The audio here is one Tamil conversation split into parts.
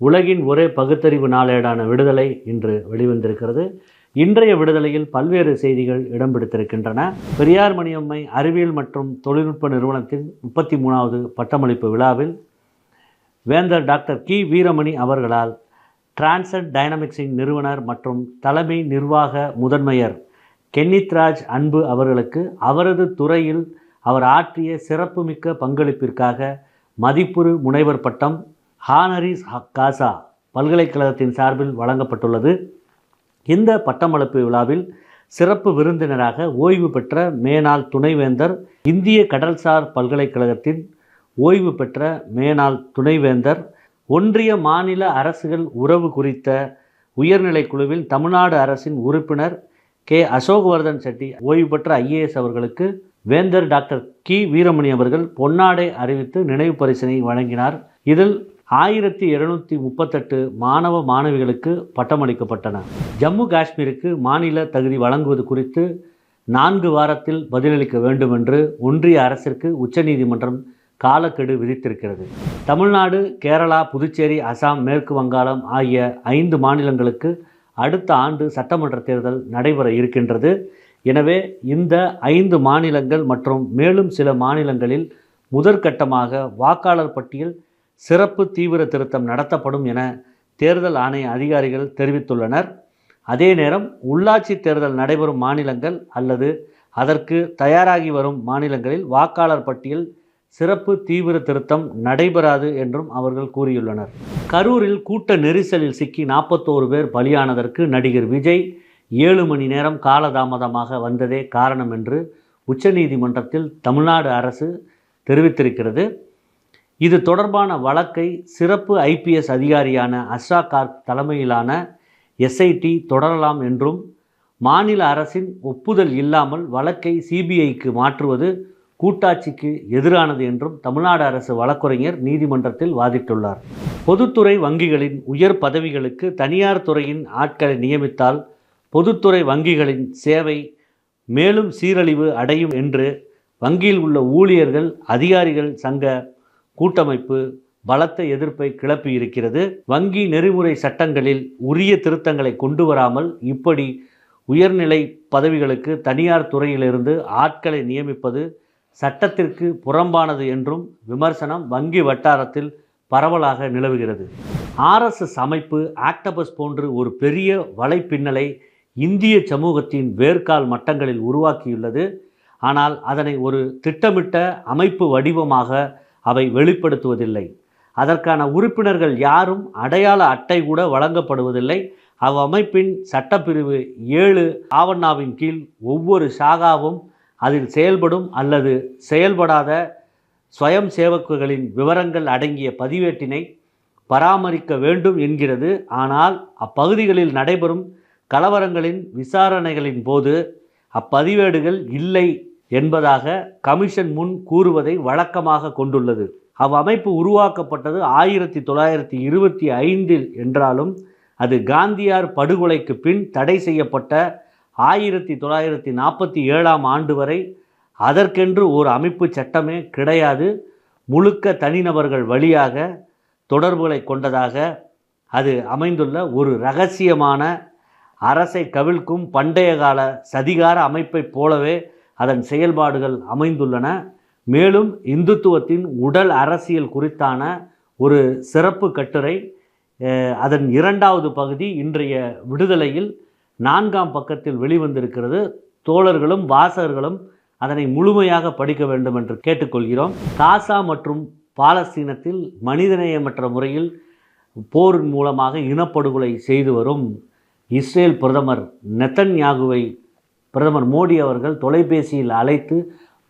உலகின் ஒரே பகுத்தறிவு நாளேடான விடுதலை இன்று வெளிவந்திருக்கிறது. இன்றைய விடுதலையில் பல்வேறு செய்திகள் இடம் பிடித்திருக்கின்றன பெரியார் மணியம்மை அறிவியல் மற்றும் தொழில்நுட்ப நிறுவனத்தின் முப்பத்தி மூணாவது பட்டமளிப்பு விழாவில் வேந்தர் டாக்டர் கி. வீரமணி அவர்களால் டிரான்சட் டைனமிக்ஸின் நிறுவனர் மற்றும் தலைமை நிர்வாக முதன்மையர் கென்னித்ராஜ் அன்பு அவர்களுக்கு அவரது துறையில் அவர் ஆற்றிய சிறப்புமிக்க பங்களிப்பிற்காக மதிப்புறு முனைவர் பட்டம் ஹானரிஸ் ஹக்காசா பல்கலைக்கழகத்தின் சார்பில் வழங்கப்பட்டுள்ளது. இந்த பட்டமளிப்பு விழாவில் சிறப்பு விருந்தினராக ஓய்வு பெற்ற மேனாள் துணைவேந்தர் இந்திய கடல்சார் பல்கலைக்கழகத்தின் ஓய்வு பெற்ற மேனாள் துணைவேந்தர் ஒன்றிய மாநில அரசுகள் உறவு குறித்த உயர்நிலை குழுவில் தமிழ்நாடு அரசின் உறுப்பினர் கே. அசோகவர்தன் செட்டி ஓய்வு பெற்ற ஐஏஎஸ் அவர்களுக்கு வேந்தர் டாக்டர் கி. வீரமணி அவர்கள் பொன்னாடை அறிவித்து நினைவு பரிசினை வழங்கினார். இதில் ஆயிரத்தி இருநூத்தி முப்பத்தெட்டு மாணவ மாணவிகளுக்கு பட்டமளிக்கப்பட்டன. ஜம்மு காஷ்மீருக்கு மாநில தகுதி வழங்குவது குறித்து நான்கு வாரத்தில் பதிலளிக்க வேண்டும் என்று ஒன்றிய அரசிற்கு உச்சநீதிமன்றம் காலக்கெடு விதித்திருக்கிறது. தமிழ்நாடு கேரளா புதுச்சேரி அசாம் மேற்கு வங்காளம் ஆகிய ஐந்து மாநிலங்களுக்கு அடுத்த ஆண்டு சட்டமன்ற தேர்தல் நடைபெற இருக்கின்றது. எனவே இந்த ஐந்து மாநிலங்கள் மற்றும் மேலும் சில மாநிலங்களில் முதற்கட்டமாக வாக்காளர் பட்டியல் சிறப்பு தீவிர திருத்தம் நடத்தப்படும் என தேர்தல் ஆணைய அதிகாரிகள் தெரிவித்துள்ளனர். அதே நேரம் உள்ளாட்சி தேர்தல் நடைபெறும் மாநிலங்கள் அல்லது அதற்கு தயாராகி வரும் மாநிலங்களில் வாக்காளர் பட்டியல் சிறப்பு தீவிர திருத்தம் நடைபெறாது என்றும் அவர்கள் கூறியுள்ளனர். கரூரில் கூட்ட நெரிசலில் சிக்கி நாற்பத்தோரு பேர் பலியானதற்கு நடிகர் விஜய் ஏழு மணி நேரம் காலதாமதமாக வந்ததே காரணம் என்று உச்சநீதிமன்றத்தில் தமிழ்நாடு அரசு தெரிவித்திருக்கிறது. இது தொடர்பான வழக்கை சிறப்பு ஐபிஎஸ் அதிகாரியான அஸ்ரா கார்க் தலைமையிலான எஸ்ஐடி தொடரலாம் என்றும் மாநில அரசின் ஒப்புதல் இல்லாமல் வழக்கை சிபிஐக்கு மாற்றுவது கூட்டாட்சிக்கு எதிரானது என்றும் தமிழ்நாடு அரசு வழக்குரைஞர் நீதிமன்றத்தில் வாதிட்டுள்ளார். பொதுத்துறை வங்கிகளின் உயர் பதவிகளுக்கு தனியார் துறையின் ஆட்களை நியமித்தால் பொதுத்துறை வங்கிகளின் சேவை மேலும் சீரழிவு அடையும் என்று வங்கியில் உள்ள ஊழியர்கள் அதிகாரிகள் சங்க கூட்டமைப்பு பலத்த எதிர்ப்பை கிளப்பி இருக்கிறது. வங்கி நெறிமுறை சட்டங்களில் உரிய திருத்தங்களை கொண்டு வராமல் இப்படி உயர்நிலை பதவிகளுக்கு தனியார் துறையிலிருந்து ஆட்களை நியமிப்பது சட்டத்திற்கு புறம்பானது என்றும் விமர்சனம் வங்கி வட்டாரத்தில் பரவலாக நிலவுகிறது. ஆர்எஸ்எஸ் அமைப்பு ஆக்டபஸ் போன்று ஒரு பெரிய வலைப்பின்னலை இந்திய சமூகத்தின் வேர்க்கால் மட்டங்களில் உருவாக்கியுள்ளது. ஆனால் அதனை ஒரு திட்டமிட்ட அமைப்பு வடிவமாக அவை வெளிப்படுத்துவதில்லை. அதற்கான உறுப்பினர்கள் யாரும் அடையாள அட்டை கூட வழங்கப்படுவதில்லை. அவ்வமைப்பின் சட்டப்பிரிவு ஏழு ஆவண்ணாவின் கீழ் ஒவ்வொரு சாகாவும் அதில் செயல்படும் அல்லது செயல்படாத சுயம் சேவக்குகளின் விவரங்கள் அடங்கிய பதிவேட்டினை பராமரிக்க வேண்டும் என்கிறது. ஆனால் அப்பகுதிகளில் நடைபெறும் கலவரங்களின் விசாரணைகளின் போது அப்பதிவேடுகள் இல்லை. என்பதாக கமிஷன் முன் கூறுவதை வழக்கமாக கொண்டுள்ளது. அவ்வமைப்பு உருவாக்கப்பட்டது ஆயிரத்தி தொள்ளாயிரத்தி இருபத்தி ஐந்தில் என்றாலும் அது காந்தியார் படுகொலைக்கு பின் தடை செய்யப்பட்ட ஆயிரத்தி தொள்ளாயிரத்தி நாற்பத்தி ஏழாம் ஆண்டு வரை அதற்கென்று ஒரு அமைப்பு சட்டமே கிடையாது. முழுக்க தனிநபர்கள் வழியாக தொடர்புகளை கொண்டதாக அது அமைந்துள்ள ஒரு ரகசியமான அரசை கவிழ்க்கும் பண்டைய கால சதிகார அமைப்பைப் போலவே அதன் செயல்பாடுகள் அமைந்துள்ளன. மேலும் இந்துத்துவத்தின் உடல் அரசியல் குறித்தான ஒரு சிறப்பு கட்டுரை அதன் இரண்டாவது பகுதி இன்றைய விடுதலையில் நான்காம் பக்கத்தில் வெளிவந்திருக்கிறது. தோழர்களும் வாசகர்களும் அதனை முழுமையாக படிக்க வேண்டும் என்று கேட்டுக்கொள்கிறோம். காசா மற்றும் பாலஸ்தீனத்தில் மனிதநேயமற்ற முறையில் போரின் மூலமாக இனப்படுகொலை செய்து வரும் இஸ்ரேல் பிரதமர் நெத்தன்யாகுவை பிரதமர் மோடி அவர்கள் தொலைபேசியில் அழைத்து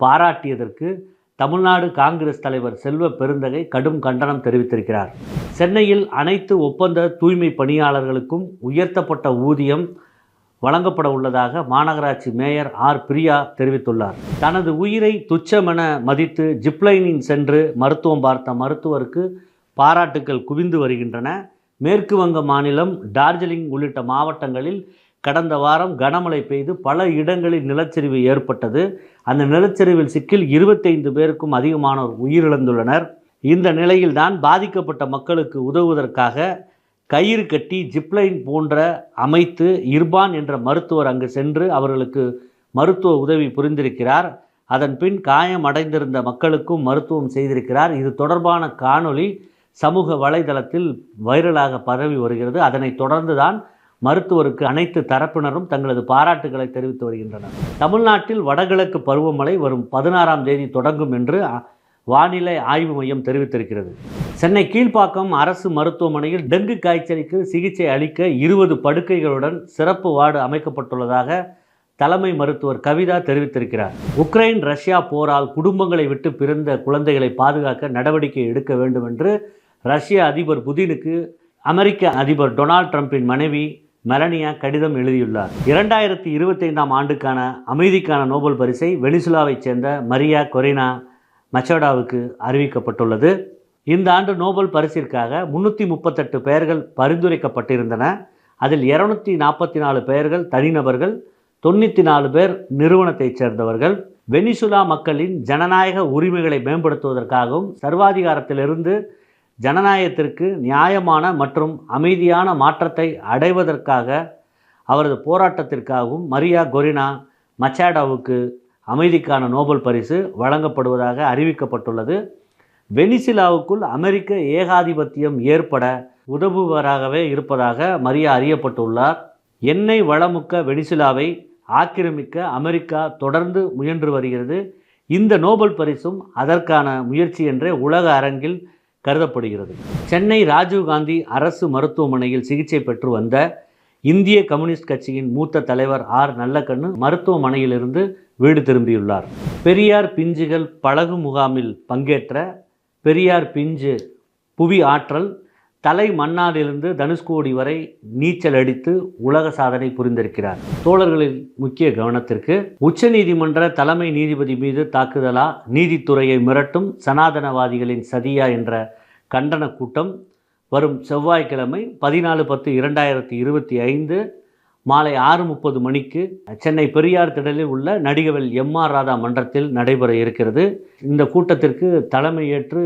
பாராட்டியதற்கு தமிழ்நாடு காங்கிரஸ் தலைவர் செல்வ பெருந்தகை கடும் கண்டனம் தெரிவித்திருக்கிறார். சென்னையில் அனைத்து ஒப்பந்த தூய்மை பணியாளர்களுக்கும் உயர்த்தப்பட்ட ஊதியம் வழங்கப்பட உள்ளதாக மாநகராட்சி மேயர் ஆர். பிரியா தெரிவித்துள்ளார். தனது உயிரை துச்சமென மதித்து ஜிப்லைனின் சென்று மருத்துவம் பார்த்த மருத்துவருக்கு பாராட்டுக்கள் குவிந்து வருகின்றன. மேற்கு வங்க மாநிலம் டார்ஜிலிங் உள்ளிட்ட மாவட்டங்களில் கடந்த வாரம் கனமழை பெய்து பல இடங்களில் நிலச்சரிவு ஏற்பட்டது. அந்த நிலச்சரிவில் சிக்கில் இருபத்தைந்து பேருக்கும் அதிகமானோர் உயிரிழந்துள்ளனர். இந்த நிலையில்தான் பாதிக்கப்பட்ட மக்களுக்கு உதவுவதற்காக கயிறு கட்டி ஜிப்லைன் போன்ற அமைத்து இர்பான் என்ற மருத்துவர் அங்கு சென்று அவர்களுக்கு மருத்துவ உதவி புரிந்திருக்கிறார். அதன் பின் காயம் அடைந்திருந்த மக்களுக்கும் மருத்துவம் செய்திருக்கிறார். இது தொடர்பான காணொளி சமூக வலைதளத்தில் வைரலாக பரவி வருகிறது. அதனைத் தொடர்ந்துதான் மருத்துவருக்கு அனைத்து தரப்பினரும் தங்களது பாராட்டுகளை தெரிவித்து வருகின்றனர். தமிழ்நாட்டில் வடகிழக்கு பருவமழை வரும் பதினாறாம் தேதி தொடங்கும் என்று வானிலை ஆய்வு மையம் தெரிவித்திருக்கிறது. சென்னை கீழ்ப்பாக்கம் அரசு மருத்துவமனையில் டெங்கு காய்ச்சலுக்கு சிகிச்சை அளிக்க இருபது படுக்கைகளுடன் சிறப்பு வார்டு அமைக்கப்பட்டுள்ளதாக தலைமை மருத்துவர் கவிதா தெரிவித்திருக்கிறார். உக்ரைன் ரஷ்யா போரால் குடும்பங்களை விட்டு பிறந்த குழந்தைகளை பாதுகாக்க நடவடிக்கை எடுக்க வேண்டும் என்று ரஷ்ய அதிபர் புதினுக்கு அமெரிக்க அதிபர் டொனால்ட் ட்ரம்ப்பின் மனைவி மெலனியா கடிதம் எழுதியுள்ளார். இரண்டாயிரத்தி இருபத்தைந்தாம் ஆண்டுக்கான அமைதிக்கான நோபல் பரிசை வெனிசுலாவைச் சேர்ந்த மரியா கொரினா மச்சோடாவுக்கு அறிவிக்கப்பட்டுள்ளது. இந்த ஆண்டு நோபல் பரிசிற்காக முன்னூற்றி முப்பத்தெட்டு பெயர்கள் பரிந்துரைக்கப்பட்டிருந்தன. அதில் இரநூத்தி நாற்பத்தி நாலு பெயர்கள் தனிநபர்கள் தொண்ணூற்றி நாலு பேர் நிறுவனத்தைச் சேர்ந்தவர்கள். வெனிசுலா மக்களின் ஜனநாயக உரிமைகளை மேம்படுத்துவதற்காகவும் சர்வாதிகாரத்திலிருந்து ஜனநாயகத்திற்கு நியாயமான மற்றும் அமைதியான மாற்றத்தை அடைவதற்காக அவரது போராட்டத்திற்காகவும் மரியா கொரினா மச்சாடாவுக்கு அமைதிக்கான நோபல் பரிசு வழங்கப்படுவதாக அறிவிக்கப்பட்டுள்ளது. வெனிசிலாவுக்குள் அமெரிக்க ஏகாதிபத்தியம் ஏற்பட உதவுவராகவே இருப்பதாக மரியா அறியப்பட்டுள்ளார். எண்ணெய் வளமுக்க வெனிசிலாவை ஆக்கிரமிக்க அமெரிக்கா தொடர்ந்து முயன்று வருகிறது. இந்த நோபல் பரிசும் அதற்கான முயற்சி என்றே உலக அரங்கில் கருதப்படுகிறது. சென்னை ராஜீவ்காந்தி அரசு மருத்துவமனையில் சிகிச்சை பெற்று வந்த இந்திய கம்யூனிஸ்ட் கட்சியின் மூத்த தலைவர் ஆர். நல்லக்கண்ணு மருத்துவமனையிலிருந்து வீடு திரும்பியுள்ளார். பெரியார் பிஞ்சுகள் பழகு முகாமில் பங்கேற்ற பெரியார் பிஞ்சு புவி ஆற்றல் தலை மன்னாரிலிருந்து தனுஷ்கோடி வரை நீச்சல் அடித்து உலக சாதனை புரிந்திருக்கிறார். தோழர்களின் முக்கிய கவனத்திற்கு உச்சநீதிமன்ற தலைமை நீதிபதி மீது தாக்குதலா நீதித்துறையை மிரட்டும் சனாதனவாதிகளின் சதியா என்ற கண்டன கூட்டம் வரும் செவ்வாய்க்கிழமை பதினாலு பத்து இரண்டாயிரத்தி இருபத்தி ஐந்து மாலை ஆறு முப்பது மணிக்கு சென்னை பெரியார் திடலில் உள்ள நடிகவல் எம் ஆர் ராதா மன்றத்தில் நடைபெற இருக்கிறது. இந்த கூட்டத்திற்கு தலைமையேற்று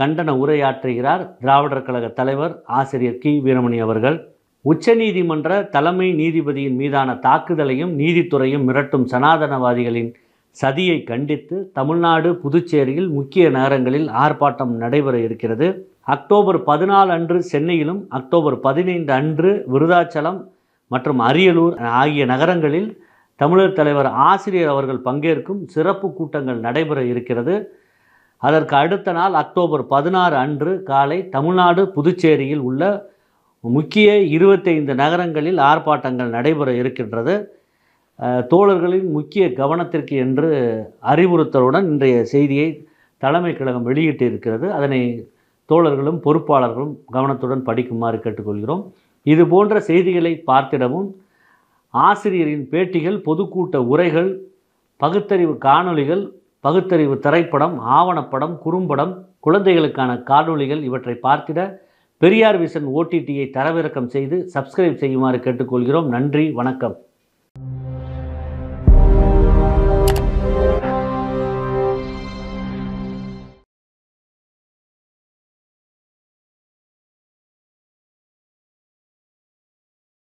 கண்டன உரையாற்றுகிறார் திராவிடர் கழக தலைவர் ஆசிரியர் கி. வீரமணி அவர்கள். உச்சநீதிமன்ற தலைமை நீதிபதியின் மீதான தாக்குதலையும் நீதித்துறையும் மிரட்டும் சனாதனவாதிகளின் சதியை கண்டித்து தமிழ்நாடு புதுச்சேரியில் முக்கிய நகரங்களில் ஆர்ப்பாட்டம் நடைபெற இருக்கிறது. அக்டோபர் பதினாலு அன்று சென்னையிலும் அக்டோபர் பதினைந்து அன்று விருதாச்சலம் மற்றும் அரியலூர் ஆகிய நகரங்களில் தமிழர் தலைவர் ஆசிரியர் அவர்கள் பங்கேற்கும் சிறப்பு கூட்டங்கள் நடைபெற இருக்கிறது. அதற்கு அடுத்த நாள் அக்டோபர் பதினாறு அன்று காலை தமிழ்நாடு புதுச்சேரியில் உள்ள முக்கிய இருபத்தைந்து நகரங்களில் ஆர்ப்பாட்டங்கள் நடைபெற இருக்கின்றது. தோழர்களின் முக்கிய கவனத்திற்கு என்று அறிவுறுத்தலுடன் இன்றைய செய்தியை தலைமை கழகம் வெளியிட்டிருக்கிறது. அதனை தோழர்களும் பொறுப்பாளர்களும் கவனத்துடன் படிக்குமாறு கேட்டுக்கொள்கிறோம். இது போன்ற செய்திகளை பார்த்திடவும் ஆசிரியரின் பேட்டிகள் பொதுக்கூட்ட உரைகள் பகுத்தறிவு காணொளிகள் பகுத்தறிவு திரைப்படம் ஆவணப்படம் குறும்படம் குழந்தைகளுக்கான காணொளிகள் இவற்றை பார்த்திட பெரியார் விசன் ஓடிடியை தரவிறக்கம் செய்து சப்ஸ்கிரைப் செய்யுமாறு கேட்டுக்கொள்கிறோம். நன்றி வணக்கம்.